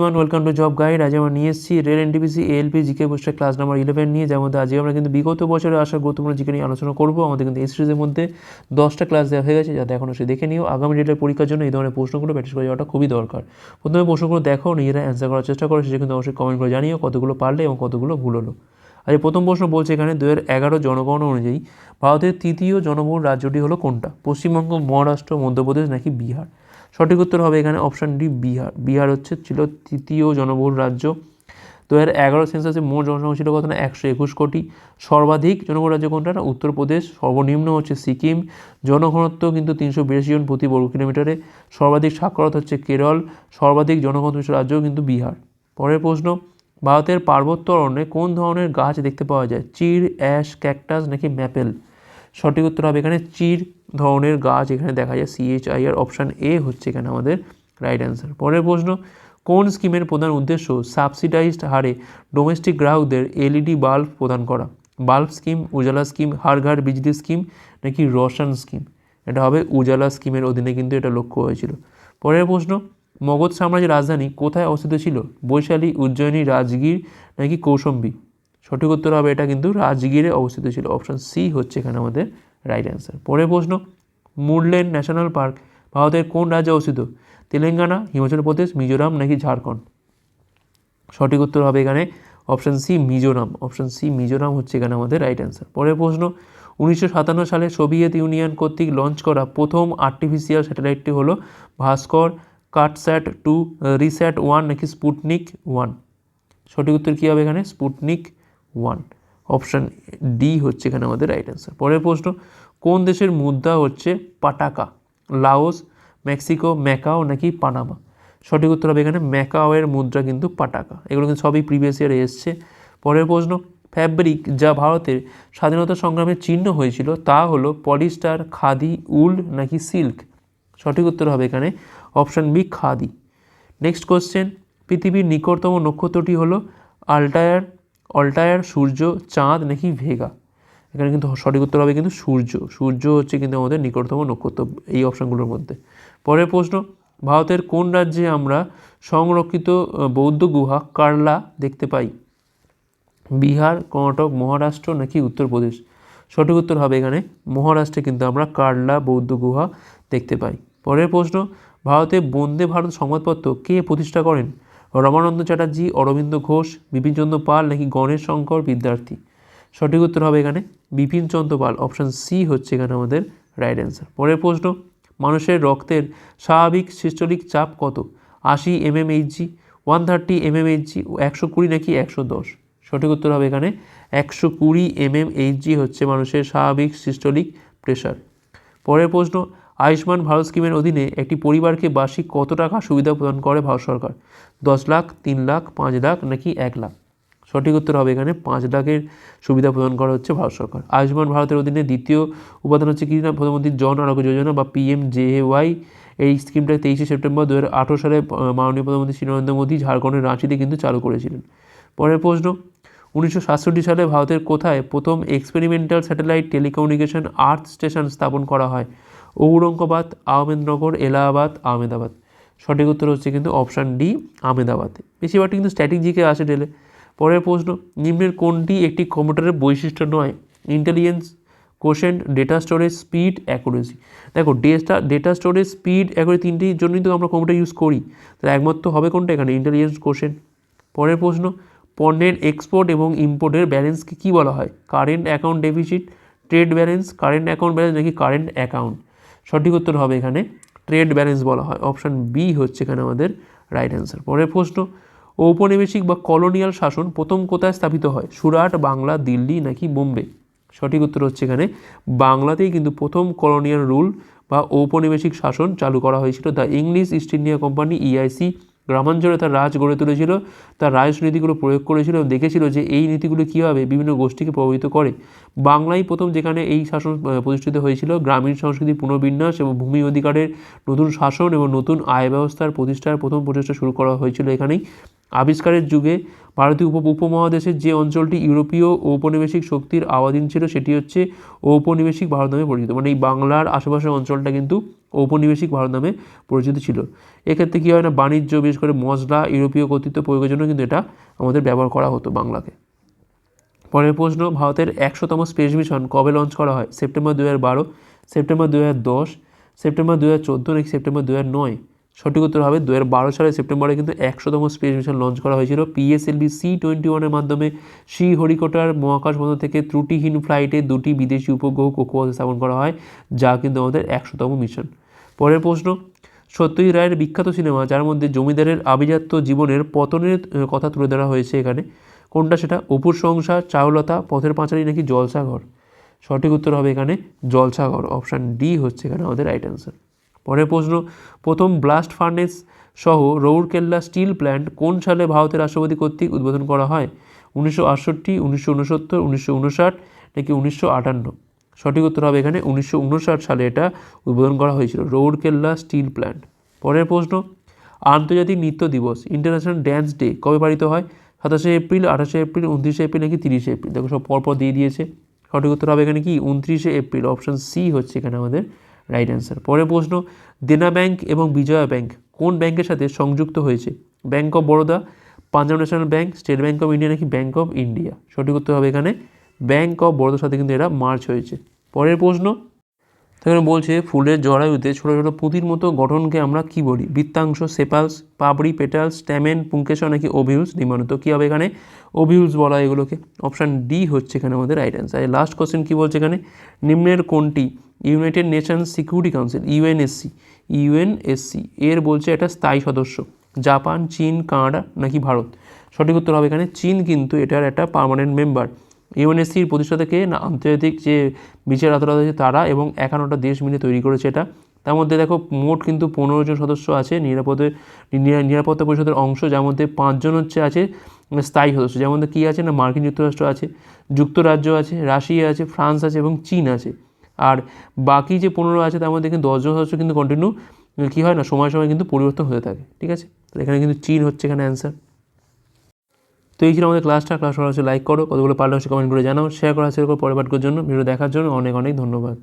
Iman welcome to job guide আজ আমরা নিয়ে এসেছি রেল এনটিপিসি এএলপি জিকে পোস্টের ক্লাস নাম্বার ইলেভেন নিয়ে যেমন আজকে আমরা কিন্তু বিগত বছরে আসা গুরুত্বপূর্ণ জিকে নিয়ে আলোচনা করব। আমাদের কিন্তু এই সিরিজের মধ্যে দশটা ক্লাস দেওয়া হয়ে গেছে, যাতে এখনও সে দেখে নিও। আগামী ডেটের পরীক্ষার জন্য এই ধরনের প্রশ্নগুলো প্র্যাকটিস করে যাওয়াটা খুবই দরকার। প্রথমে প্রশ্নগুলো দেখো, নিজেরা অ্যান্সার করার চেষ্টা করো, সেটা কিন্তু অবশ্যই কমেন্ট করে জানিও কতগুলো পারলে এবং কতগুলো ভুল হলো। আজ প্রথম প্রশ্ন বলছে এখানে দু এগারো জনগণনা অনুযায়ী ভারতের তৃতীয় জনবহুল রাজ্যটি হলো কোনটা? পশ্চিমবঙ্গ, মহারাষ্ট্র, মধ্যপ্রদেশ নাকি বিহার? সঠিক উত্তর হবে এখানে অপশান ডি বিহার। বিহার হচ্ছে, ছিল তৃতীয় জনবহুল রাজ্য। দু হাজার এগারো সেন্সাসে মোট জনসংখ্যা ছিল কত না? একশো একুশ কোটি। সর্বাধিক জনবহুল রাজ্য কোনটা না? উত্তরপ্রদেশ, সর্বনিম্ন হচ্ছে সিকিম। জনঘনত্ব কিন্তু তিনশো বিরাশি জন প্রতি বর্গ কিলোমিটারে। সর্বাধিক সাক্ষরতা হচ্ছে কেরল। সর্বাধিক জনঘনত্ব রাজ্য কিন্তু বিহার। পরের প্রশ্ন, ভারতের পার্বত্য অরণ্যে কোন ধরনের গাছ দেখতে পাওয়া যায়? চির অ্যাশ, ক্যাকটাস নাকি ম্যাপেল? সঠিক উত্তর হবে এখানে চির ধরনের গাছ, এখানে দেখা যায় সিএইচআই আর অপশান এ হচ্ছে এখানে আমাদের রাইট অ্যান্সার পরের প্রশ্ন, কোন স্কিমের প্রধান উদ্দেশ্য সাবসিডাইজড হারে ডোমেস্টিক গ্রাহকদের এলইডি বাল্ব প্রদান করা? Bulb scheme Ujala scheme Har Ghar Bijli scheme নাকি রোশন স্কিম এটা হবে উজালা স্কিমের অধীনে কিন্তু এটা লক্ষ্য হয়েছিল। পরের প্রশ্ন, মগধ সাম্রাজ্যের রাজধানী কোথায় অবস্থিত ছিল? বৈশালী, উজ্জয়িনী, রাজগীর নাকি কৌশম্বী? সঠিক উত্তর হবে এটা কিন্তু রাজগীরে অবস্থিত ছিল। অপশান সি হচ্ছে এখানে আমাদের রাইট অ্যান্সার পরের প্রশ্ন, মুরলেন ন্যাশনাল পার্ক ভারতের কোন রাজ্যে অবস্থিত? তেলেঙ্গানা, হিমাচল প্রদেশ, মিজোরাম নাকি ঝাড়খণ্ড? সঠিক উত্তর হবে এখানে option C Mizoram. Option C Mizoram হচ্ছে এখানে আমাদের রাইট অ্যান্সার পরের প্রশ্ন, উনিশশো সাতান্ন সালে সোভিয়েত ইউনিয়ন কর্তৃক লঞ্চ করা প্রথম আর্টিফিশিয়াল স্যাটেলাইটটি হলো Bhaskara Cartosat two RISAT one নাকি স্পুটনিক ওয়ান? সঠিক উত্তর কী হবে এখানে? স্পুটনিক ওয়ান অপশান ডি হচ্ছে এখানে আমাদের রাইট অ্যান্সার পরের প্রশ্ন, কোন দেশের মুদ্রা হচ্ছে পাটাকা? লাওস, মেক্সিকো, ম্যাকাও নাকি পানামা? সঠিক উত্তর হবে এখানে ম্যাকাওয়ের মুদ্রা কিন্তু পাটাকা। এগুলো কিন্তু সবই প্রিভিয়াস ইয়ারে এসছে। পরের প্রশ্ন ফ্যাব্রিক যা ভারতের স্বাধীনতা সংগ্রামের চিহ্ন হয়েছিল তা হলো পলিস্টার খাদি, উল নাকি সিল্ক সঠিক উত্তর হবে এখানে option B khadi. Next question পৃথিবীর নিকটতম নক্ষত্রটি হলো আল্টায়ার অল্টায়ার সূর্য, চাঁদ নাকি ভেগা? এখানে কিন্তু সঠিক উত্তর হবে কিন্তু সূর্য। সূর্য হচ্ছে কিন্তু আমাদের নিকটতম নক্ষত্র এই অপশানগুলোর মধ্যে। পরের প্রশ্ন, ভারতের কোন রাজ্যে আমরা সংরক্ষিত বৌদ্ধ গুহা কারলা দেখতে পাই? বিহার, কর্ণাটক, মহারাষ্ট্র নাকি উত্তরপ্রদেশ? সঠিক উত্তর হবে এখানে, মহারাষ্ট্রে কিন্তু আমরা কারলা বৌদ্ধ গুহা দেখতে পাই। পরের প্রশ্ন, ভারতে বন্দে ভারত সংবাদপত্র কে প্রতিষ্ঠা করেন? রমানন্দ চ্যাটার্জি, অরবিন্দ ঘোষ, বিপিনচন্দ্র পাল নাকি গণেশ শঙ্কর বিদ্যার্থী? সঠিক উত্তর হবে এখানে বিপিনচন্দ্র পাল। অপশান সি হচ্ছে এখানে আমাদের রাইট অ্যান্সার পরের প্রশ্ন, মানুষের রক্তের স্বাভাবিক সিস্টোলিক চাপ কত? আশি mmHg one thirty M M mmHg একশো কুড়ি নাকি একশো দশ? সঠিক উত্তর হবে এখানে একশো কুড়ি এমএমএইচজি হচ্ছে মানুষের স্বাভাবিক সিস্টোলিক প্রেশার। পরের প্রশ্ন আয়ুষ্মান ভারত স্কিমের অধীনে একটি পরিবারকে বার্ষিক কত টাকা সুবিধা প্রদান করে ভারত সরকার? দশ লাখ, তিন লাখ, পাঁচ লাখ নাকি এক লাখ? সঠিক উত্তর হবে এখানে পাঁচ লাখের সুবিধা প্রদান করা হচ্ছে ভারত সরকার। আয়ুষ্মান ভারতের অধীনে দ্বিতীয় উপাদান হচ্ছে কি না প্রধানমন্ত্রী জন আরোগ্য যোজনা বা পিএম জেএওয়াই এই স্কিমটা তেইশে সেপ্টেম্বর দু হাজার আঠেরো সালে মাননীয় প্রধানমন্ত্রী শ্রী নরেন্দ্র মোদী ঝাড়খণ্ডের রাঁচিতে কিন্তু চালু করেছিলেন। পরের প্রশ্ন, উনিশশো সাতষট্টি সালে ভারতের কোথায় প্রথম experimental satellite telecommunication earth station স্থাপন করা হয়? ঔরঙ্গাবাদ, আহমেদনগর, এলাহাবাদ, আহমেদাবাদ। সঠিক উত্তর হচ্ছে কিন্তু অপশান ডি আহমেদাবাদ। বেশিরভাগটা কিন্তু স্ট্যাটিক জিকে আসে ডেলে পরের প্রশ্ন, নিম্নের কোনটি একটি কম্পিউটারের বৈশিষ্ট্য নয়? Intelligence quotient data storage speed accuracy দেখো data data storage speed accuracy তিনটির জন্যই তো আমরা কম্পিউটার ইউজ করি। তাহলে একমাত্র হবে কোনটা এখানে? ইন্টেলিজেন্স কোশেন্ট পরের প্রশ্ন, পণ্যের এক্সপোর্ট এবং ইম্পোর্টের ব্যালেন্সকে কী বলা হয়? Current account deficit trade balance current account balance নাকি কারেন্ট অ্যাকাউন্ট সঠিক উত্তর হবে এখানে ট্রেড ব্যালেন্স বলা হয়। অপশান বি হচ্ছে এখানে আমাদের রাইট অ্যান্সার পরের প্রশ্ন, ঔপনিবেশিক বা কলোনিয়াল শাসন প্রথম কোথায় স্থাপিত হয়? সুরাট, বাংলা, দিল্লি নাকি বোম্বে? সঠিক উত্তর হচ্ছে এখানে বাংলাতেই কিন্তু প্রথম কলোনিয়াল রুল বা ঔপনিবেশিক শাসন চালু করা হয়েছিল। The English, East India company EIC গ্রামাঞ্চলে তার রাজ গড়ে তুলেছিল, তার রাজনীতিগুলো প্রয়োগ করেছিল এবং দেখেছিল যে এই নীতিগুলো কীভাবে বিভিন্ন গোষ্ঠীকে প্রভাবিত করে। বাংলায় প্রথম যেখানে এই শাসন প্রতিষ্ঠিত হয়েছিল, গ্রামীণ সংস্কৃতির পুনর্বিন্যাস এবং ভূমি অধিকারের নতুন শাসন এবং নতুন আয় ব্যবস্থার প্রতিষ্ঠার প্রথম প্রচেষ্টা শুরু করা হয়েছিল এখানেই। আবিষ্কারের যুগে ভারতীয় উপ উপমহাদেশের যে অঞ্চলটি ইউরোপীয় ঔপনিবেশিক শক্তির আওয়াধীন ছিল, সেটি হচ্ছে ঔপনিবেশিক ভারত নামে পরিচিত। মানে এই বাংলার আশেপাশের অঞ্চলটা কিন্তু ঔপনিবেশিক ভারত নামে পরিচিত ছিল। এক্ষেত্রে কী হয় না, বাণিজ্য, বিশেষ করে মশলা ইউরোপীয় কর্তৃত্ব প্রয়োগের জন্য কিন্তু এটা আমাদের ব্যবহার করা হতো বাংলাকে। পরের প্রশ্ন, ভারতের একশোতম স্পেস মিশন কবে লঞ্চ করা হয়? সেপ্টেম্বর দু হাজার বারো, সেপ্টেম্বর দু হাজার দশ, সেপ্টেম্বর দু হাজার চোদ্দ নাকি সেপ্টেম্বর দু হাজার নয়? সঠিক উত্তর হবে দু বারো সালের সেপ্টেম্বরে কিন্তু একশোতম স্পেস মিশন লঞ্চ করা হয়েছিল। পিএসএলভি সি টোয়েন্টি ওয়ানের মাধ্যমে শ্রীহরিকোটার মহাকাশ বন্দর থেকে ত্রুটিহীন ফ্লাইটে দুটি বিদেশি উপগ্রহ কক্ষপথে স্থাপন করা হয়, যা কিন্তু আমাদের একশোতম মিশন পরের প্রশ্ন, সত্যজিৎ রায়ের বিখ্যাত সিনেমা, যার মধ্যে জমিদারের আভিজাত্য জীবনের পতনের কথা তুলে ধরা হয়েছে এখানে, কোনটা? সেটা অপুর সংসার, চারুলতা, পথের পাঁচালী নাকি জলসাঘর সঠিক উত্তর হবে এখানে জলসাঘর অপশান ডি হচ্ছে এখানে আমাদের রাইট অ্যান্সার পরের প্রশ্ন, প্রথম ব্লাস্ট ফার্নেস সহ রৌরকেল্লা স্টিল প্ল্যান্ট কোন সালে ভারতের রাষ্ট্রপতি কর্তৃক উদ্বোধন করা হয়? উনিশশো আটষট্টি, উনিশশো উনসত্তর, উনিশশো উনষাট নাকি উনিশশো আটান্ন? সঠিক উত্তর হবে এখানে উনিশশো উনষাট সালে এটা উদ্বোধন করা হয়েছিল রৌরকেল্লা স্টিল প্ল্যান্ট। পরের প্রশ্ন, আন্তর্জাতিক নৃত্য দিবস, ইন্টারন্যাশনাল ড্যান্স ডে কবে পালিত হয়? সাতাশে এপ্রিল, আঠাশে এপ্রিল, উনত্রিশে এপ্রিল নাকি তিরিশে এপ্রিল? দেখো সব পরপর দিয়ে দিয়েছে। সঠিক উত্তর হবে এখানে কি? উনত্রিশে এপ্রিল, অপশান সি হচ্ছে এখানে আমাদের রাইট অ্যান্সার পরের প্রশ্ন, দেনা ব্যাংক এবং বিজয়া ব্যাংক কোন ব্যাংকের সাথে সংযুক্ত হয়েছে? Bank of Baroda Punjab national bank state bank of India নাকি ব্যাংক অফ ইন্ডিয়া সঠিক উত্তর হবে এখানে ব্যাংক অফ বরোদার সাথে কিন্তু এরা মার্চ হয়েছে। পরের প্রশ্ন তো এখানে বলছে, ফুলের জরায়ুতে ছোটো ছোটো পুঁতির মতো গঠনকে আমরা কি বলি? বৃত্তাংশ, সেপালস পাবড়ি পেটালস স্ট্যামেন পুঙ্কেশর নাকি ওভিউলস নির্মাণিত কী হবে এখানে? ওভিউলস বলা এগুলোকে। অপশান ডি হচ্ছে এখানে আমাদের রাইট অ্যান্সার লাস্ট কোশ্চেন কী বলছে এখানে? নিম্নের কোনটি United Nations Security Council, UNSC UNSC, এর বলছে একটা স্থায়ী সদস্য, জাপান, চীন, কানাডা নাকি ভারত? সঠিক উত্তর হবে এখানে চীন, কিন্তু এটার একটা পার্মানেন্ট মেম্বার ইউএনএসসির প্রতিষ্ঠাতাকে না, আন্তর্জাতিক যে বিচার আদালত আছে তারা এবং একান্নটা দেশ মিলে তৈরি করেছে এটা। তার মধ্যে দেখো, মোট কিন্তু পনেরো জন সদস্য আছে নিরাপদে নিরাপত্তা পরিষদের অংশ, যার মধ্যে পাঁচজন হচ্ছে আছে স্থায়ী সদস্য। যার মধ্যে কী আছে না, মার্কিন যুক্তরাষ্ট্র আছে, যুক্তরাজ্য আছে, রাশিয়া আছে, ফ্রান্স আছে এবং চীন আছে। আর বাকি যে পনেরো আছে, তার মধ্যে কিন্তু দশজন সদস্য কিন্তু কন্টিনিউ কী হয় না, সময় সময় কিন্তু পরিবর্তন হতে থাকে, ঠিক আছে? এখানে কিন্তু চীন হচ্ছে এখানে অ্যান্সার তো এই ছিল আমাদের ক্লাসটা ক্লাস করা হচ্ছে লাইক করো, কতগুলো পারলে হচ্ছে কমেন্ট করে জানাও শেয়ার করা হচ্ছে পরে পাঠকের জন্য ভিডিও দেখার জন্য অনেক অনেক ধন্যবাদ।